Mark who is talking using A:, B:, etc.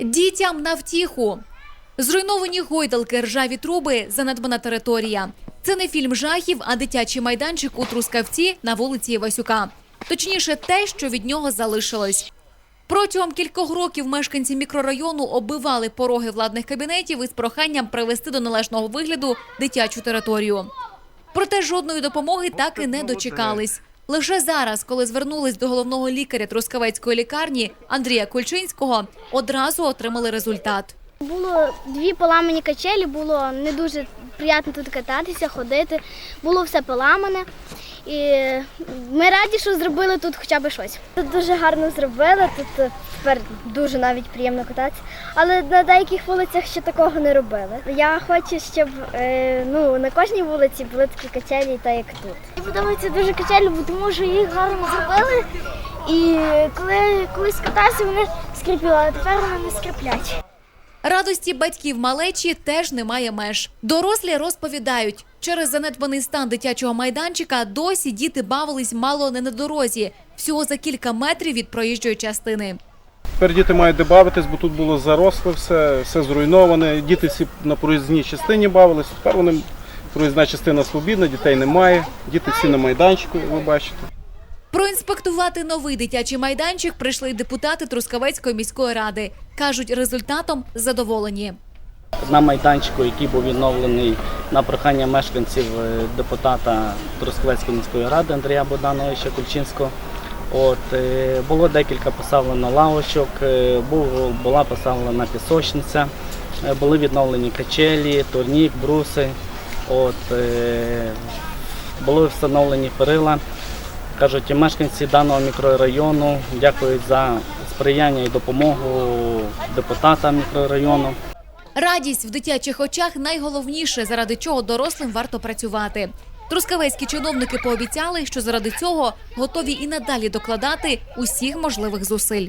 A: Дітям на втіху. Зруйновані гойдалки, ржаві труби, занедбана територія. Це не фільм жахів, а дитячий майданчик у Трускавці на вулиці Івасюка. Точніше, те, що від нього залишилось. Протягом кількох років мешканці мікрорайону оббивали пороги владних кабінетів із проханням привести до належного вигляду дитячу територію. Проте жодної допомоги так і не дочекались. Лише зараз, коли звернулись до головного лікаря Трускавецької лікарні Андрія Кульчинського, одразу отримали результат.
B: Було дві поламані качелі, було не дуже приємно тут кататися, ходити. Було все поламане. І ми раді, що зробили тут хоча б щось. Тут дуже гарно зробили, тут е, тепер дуже навіть приємно кататися. Але на деяких вулицях ще такого не робили. Я хочу, щоб е, ну, на кожній вулиці були такі качелі, так як тут. Мені подобається дуже качелі, тому що їх гарно зробили. І коли колись катався, вони скрипіли, а тепер вони не скриплять.
A: Радості батьків малечі теж немає меж. Дорослі розповідають, через занедбаний стан дитячого майданчика досі діти бавились мало не на дорозі, всього за кілька метрів від проїжджої частини.
C: Тепер діти мають де бавитись, бо тут було заросле все, все зруйноване. Діти всі на проїзній частині бавились. Тепер вони проїзна частина свобідна, дітей немає. Діти всі на майданчику, ви бачите.
A: Проінспектувати новий дитячий майданчик прийшли депутати Трускавецької міської ради. кажуть, результатом задоволені.
D: на майданчику, який був відновлений на прохання мешканців е, депутата Трускавецької міської ради Андрія Богдановича Кульчинського. От, е, було декілька поставлено лавочок, е, була поставлена пісочниця, були відновлені качелі, турнік, бруси. От, були встановлені перила. Кажуть, і мешканці даного мікрорайону дякують за сприяння і допомогу депутата мікрорайону.
A: Радість в дитячих очах найголовніше, заради чого дорослим варто працювати. Трускавецькі чиновники пообіцяли, що заради цього готові і надалі докладати усіх можливих зусиль.